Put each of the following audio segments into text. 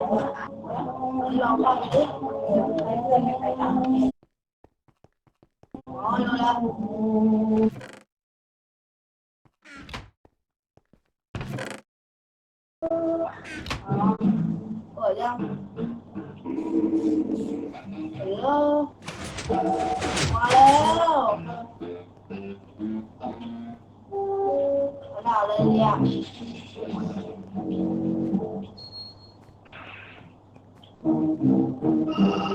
ลองฟังดิใคร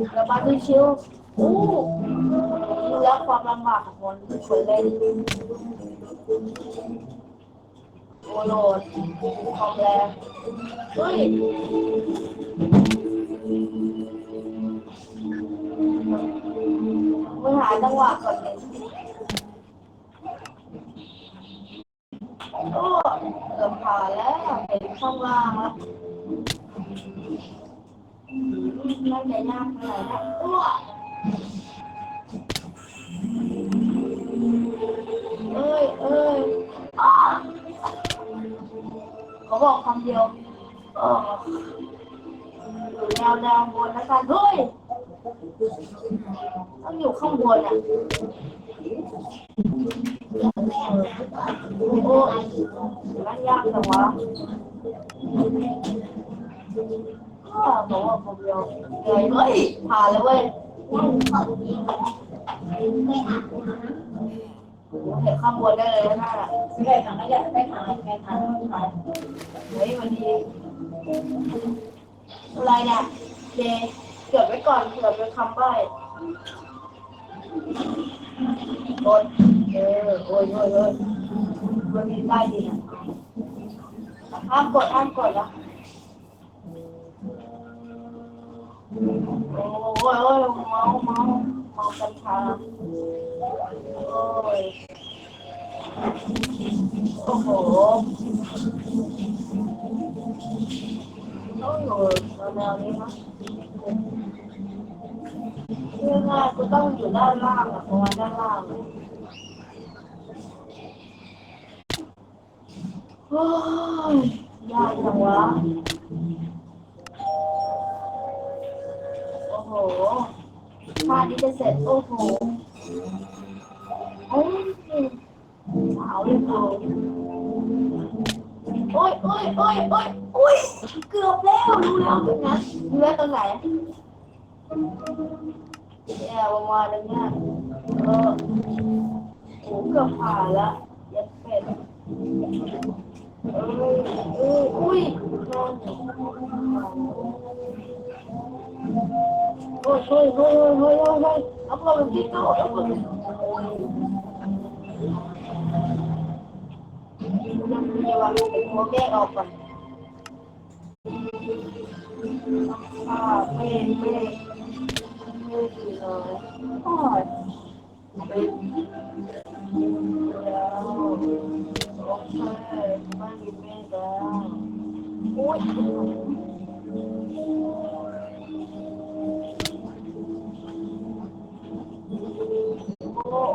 รงระบายด้วยชิวโอ้แล้วความลำบากของคนคนเล่นโอโลดความแรงเฮ้ยมึงหาจังหวะก่อนเลยโอ้เกือบผ่านแล้วเห็นข้างล่างแล้ว ไม่ได้ยากเท่าไหร่นะอ้วเอ้ยเอ้ยอ้าเขาบอกคำเดียวเอออยู่แนวแนวบนแล้วกันเฮ้ยต้องอยู่ข้างบนอะโอ้ยมันยากจังวะ เหนื่อยเว้ยผ่านแล้วเว้ยเห็นข้างบนได้เลยนะน่ะไม่ได้ทำไม่ได้ได้ทำไม่ทำไม่ทำเฮ้ยวันนี้อะไรเนี่ยเจเก็บไว้ก่อนเผื่อเป็นคำใบ้กดเออโอ้ยโอ้ยโอ้ยวันนี้ได้ดีนะห้ามกดห้ามกดนะ โอ้ยโอ้ยเมาเมาเมากัญชาโอ้ยโอ้โหต้องอยู่แนวนี้นะคือง่ายกูต้องอยู่ด้านล่างอะประมาณด้านล่างโอ้ยยากจังวะ โอ้โหพานี้จะเสร็จ โอ้โหโอ้ยสาวเลยโอ้ยโอ้ยโอ้ยโอ้ยโอ้ยเกือบแล้วรู้แล้วเป็นไงรู้แล้วตรงไหนเนี่ยประมาณนี้เนี่ยเออโอ้เกือบผ่านล้วยัดเป็ดเอ้ยเอ้ยอุ้ยนอนโอ้ย โอ้ยโอ้ยโอ้ยโอ้ยโอ้ย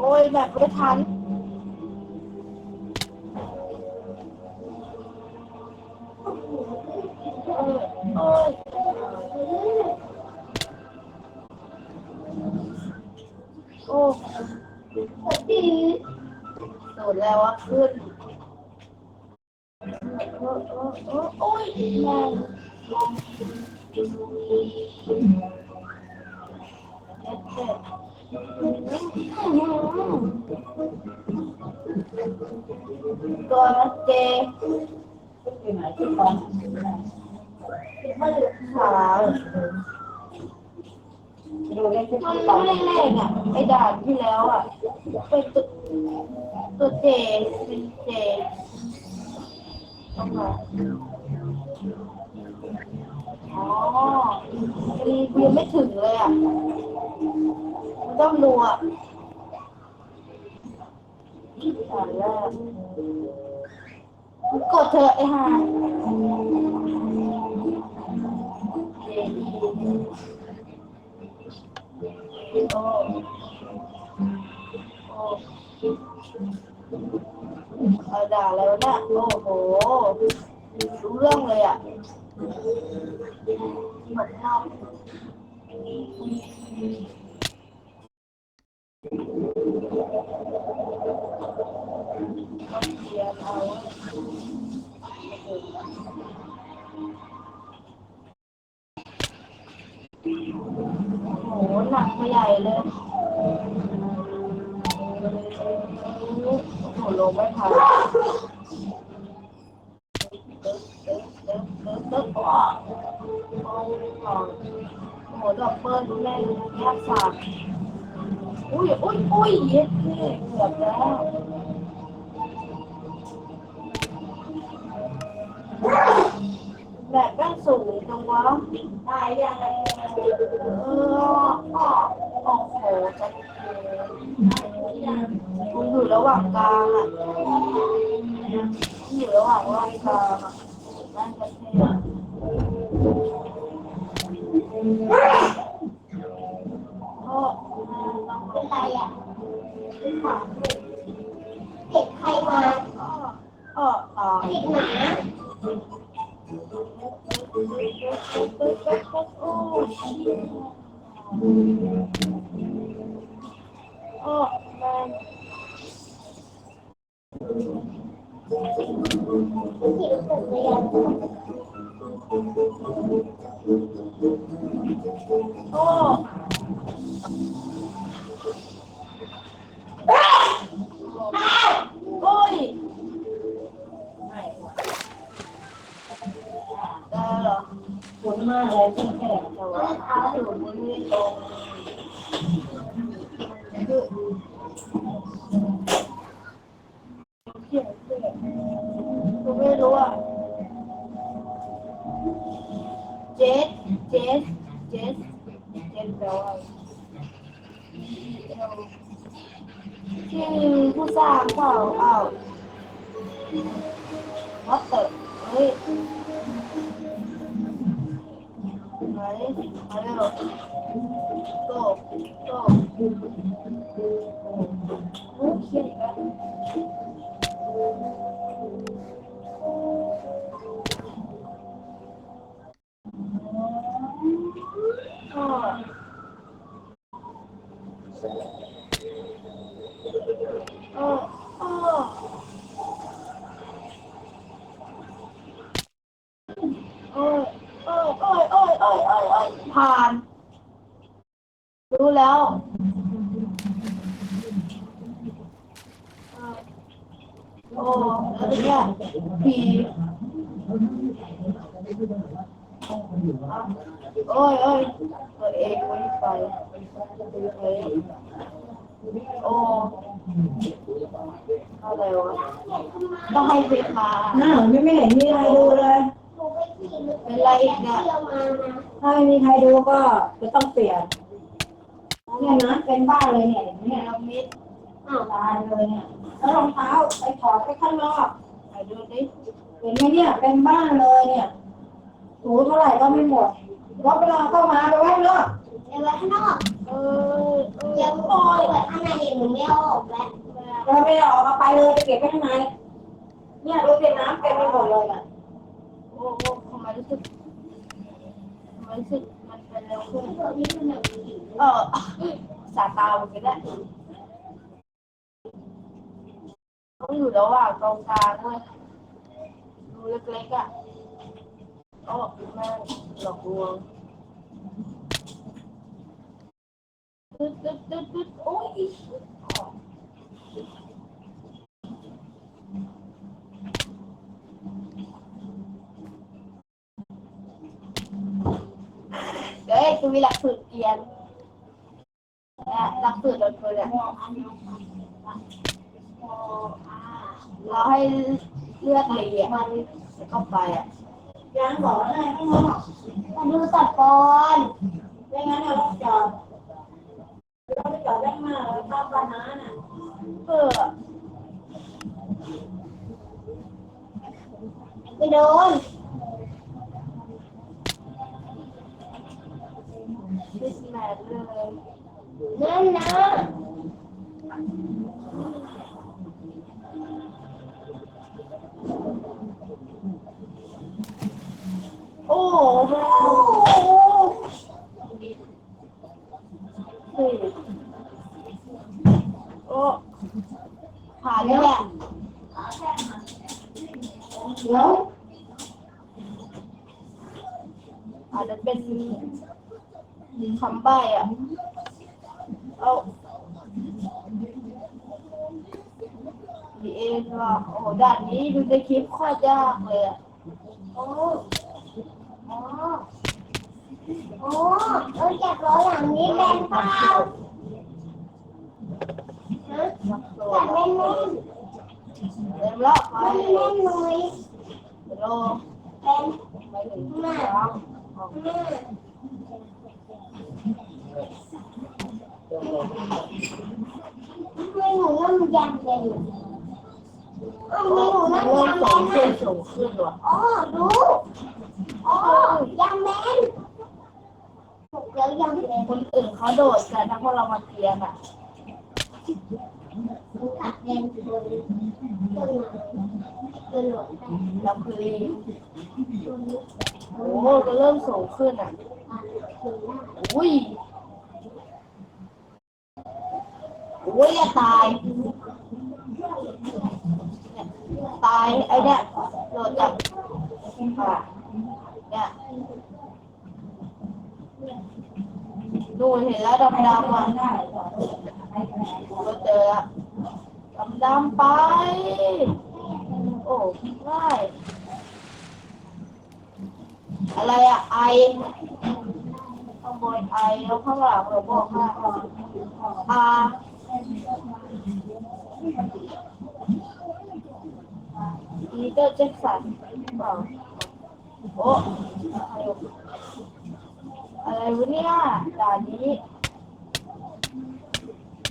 อาพอมันกินก็เอาพอมันยังมีวางเป็น ตัวเจอยู่ไหนที่ตอนขาวดูเลขที่มันตอนไม่เลขอะไอ้ด่านที่แล้วอะเป็นตัวตัวเจเป็นเจต้องมาอ๋อมียังไม่ถึงเลยอะมันต้องดูอะ กกดเธอะไอ้ห่าเจดีโอ้โอ้เอาด่าแล้วนะโอ้โห รู้เรื่องเลยอะเหมือนเราต้องเคลียร์เอา โอ้โหหนักไปใหญ่เลยโอ้โหลงไม่ทันตึ๊บตึ๊บตึ๊บตึ๊บตึ๊บโอ้โหโอ้โหดอกเปิ้ลแม่งแยกสากอุ้ยอุ้ยอุ้ยเย็ดนี่เกือบแล้ว ม่งสูงจัวตายยังเอออ้อโอ้โหจะคุณอยู่ระหว่างกลางอะอยู่ระหว่างร่างกลางอ่น่าจะเท่โอ้เป็นไรอะเด็กใครมาอ้อต่อเด็กหนา โอ้แม่งจิ๋วสุดเลยอะโอ้โอ้ยไม่ได้เหรอขุนมากเลยที่แค่ แต่ว่าเท้าอยู่มือไม่ตรงคือเขียนเขียนคือไม่รู้อะเจสเจสเจสเจสแปลว่าชื่อผู้สร้างเปล่าอ้าววัดเตอร์เฮ้ย มาเร็วโผ่าน รู้แล้วโอ้แล้วเนี้ยผีโอ้ยเอ้ยตัวเองไม่ไปเฮ้โอ้อะไรวะต้องให้ไปมาน้าไม่ไม่เห็นมีใครดูเลย เป็นไรอีกเนี่ยถ้าไม่มีใครดูก็จะต้องเปลี่ยนเนี่ยนะเป็นบ้าเลยเนี่ยพีเนี่ยระมิดอ้าวตายเลยเนี่ยแล้วรองเท้าไปถอดไปข้างนอกไหนดูดิเห็นไหมเนี่ยเป็นบ้าเลยเนี่ยถูเท่าไหร่ก็ไม่หมดรถเวลาเข้ามาไปไว้ข้างนอกเดี๋ยวไว้ข้างนอกเออเออเดี๋ยวโอยไว้ข้างในหนูไม่ออกแล้วเราไม่ออกมาไปเลยไปเก็บไว้ข้างในเนี่ยรถเป็นน้ำเต็มไปหมดเลยอะ โอ้โหทำไมรู้ สึกทำไมรู้สึกมันเป็นเร็วขึ้นตัวนี้มันแบบนี้เออสาตามันก็ได้เฮ้ยมันอยู่ระหว่างตรงกลางเว้ยรูเล็กๆอะโอ้แม่งหลอกลวงตึ๊ดตึ๊ดตึ๊ดตึ๊ดโอ้ย อ๋อเฮ้ยหลักสูตรเกียนหลักสูตรรถกูเนี่ยเราให้เลือดไหลอะเข้าไปอะยังบอกอะไรข้างนอกมาดูตัดก่อนไม่งั้นเราต้องจอดเราไปจอดได้มากเราข้ามปัญหาน่ะเออไปโดน ดิ สแมทเลยนั่นน คำใบ้อะ เอาดีเอ็นว่าโอ้โหด่านนี้ดูในคลิปโคตรยากเลยอะ โอ้อ๋อโอ้เออจับล้อหลังนี้แบนเปล่าฮะนักโซจับนแน่นแน่นเต็มแล้วไปแน่นแน่นหน่อยโลแบนไปถึงแล้วหน้าไม่หนูนั่งยัน เลยอ้าวไม่หนูนั่งเริ่มยันสูแล้งวขึ้นสูงขึ้นว่ะอ๋อดูอ๋อยังแมนถูกแล้วยังแมนคนอื่นเขาโดดกันถ้าพวกเรามาเทียนอะตัดแมนบนต้นไม้ต้นหลวงเราคือลิงต้นนี้โอ้โหก็เริ่มสูงขึ้นอะอุ้ยอุ้ยจะตาย ตายไอ้เนี่ยโดดจากเนี่ยดูเห็นแล้วดำๆอะก็เจอละดำดำไป โอ้ง่ายอะไรอะไอข้างบนไอแล้วข้างหลังเราบอกว่าอา อีเตอร์แจ็คสันเปล่าโอ้อะไรวะเนี่ยด่านนี้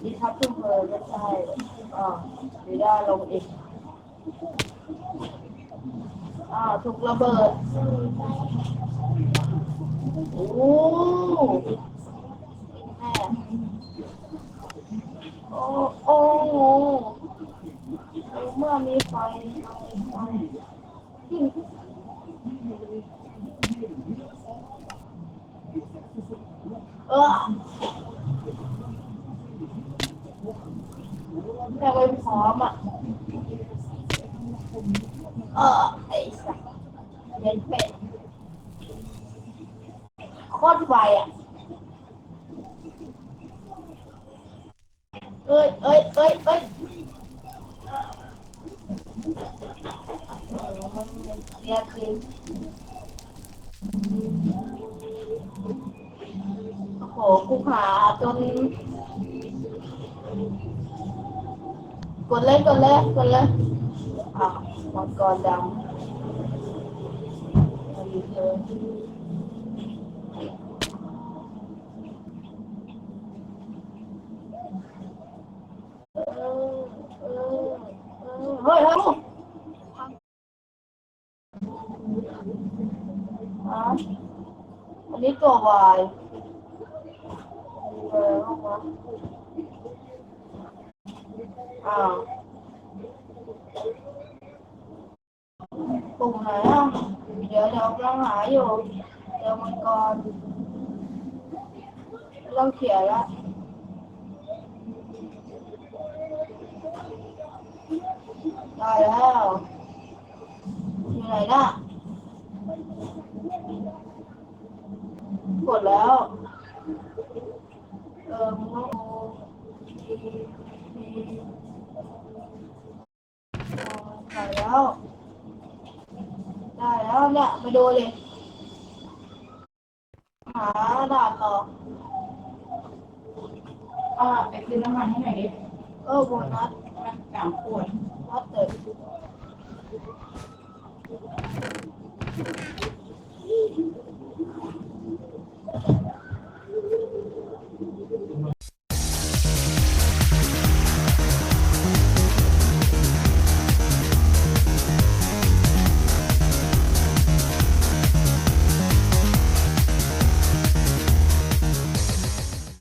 ดีครับทุกคนไม่ใช่อ่าดีได้ลงอีกอ่าถูกระเบิด โอ้แม่โอ้โอ้เมื่อมีไฟไฟยิ่งเออ แม่ไม่พร้อมอะ เออไอ้สัสเย็นเป็ดโคตรไวอะ เอ้ยเอ้ยเอ้ยเอ้ยเรียกจริงโอ้โหกูหาจนกดเลยกดเลยกดเลยอะมังกรดำอันนี้เลยเออเออ เออเฮ้ยเฮ้ยอะอันนี้ตัววายเออเข้ามาอ้าว ปุ่ม ไหนอะเดี๋ยวเดี๋ยวกำลังหาอยู่เดี๋ยวมังกรต้องเขียนละได้แล้วอยู่ไหนน่ะกดแล้ว เออมึงต้องโอได้แล้ว ได้แล้วเนี่ยไปดูเลย หาด่านต่ออ่าไปซื้อน้ำมันให้หน่อยดิ เออโบนัสสามขวด Thank you.